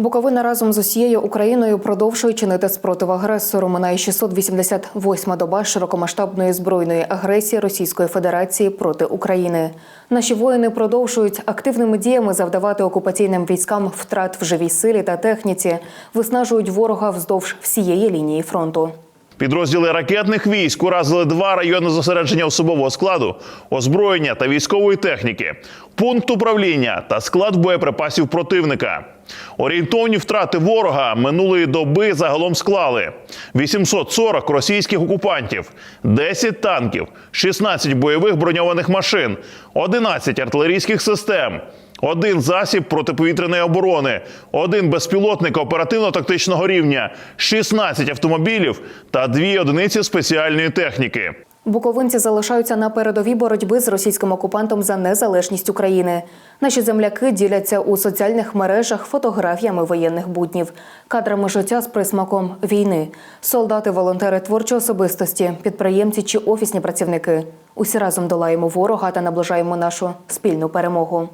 Буковина разом з усією Україною продовжує чинити спротив агресору. Минає 688 доба широкомасштабної збройної агресії Російської Федерації проти України. Наші воїни продовжують активними діями завдавати окупаційним військам втрат в живій силі та техніці, виснажують ворога вздовж всієї лінії фронту. Підрозділи ракетних військ уразили два райони зосередження особового складу, озброєння та військової техніки, пункт управління та склад боєприпасів противника. Орієнтовні втрати ворога минулої доби загалом склали 840 російських окупантів, 10 танків, 16 бойових броньованих машин, 11 артилерійських систем. Один засіб протиповітряної оборони, один безпілотник оперативно-тактичного рівня, 16 автомобілів та дві одиниці спеціальної техніки. Буковинці залишаються на передовій боротьби з російським окупантом за незалежність України. Наші земляки діляться у соціальних мережах фотографіями воєнних буднів, кадрами життя з присмаком війни. Солдати, волонтери, творчі особистості, підприємці чи офісні працівники. Усі разом долаємо ворога та наближаємо нашу спільну перемогу.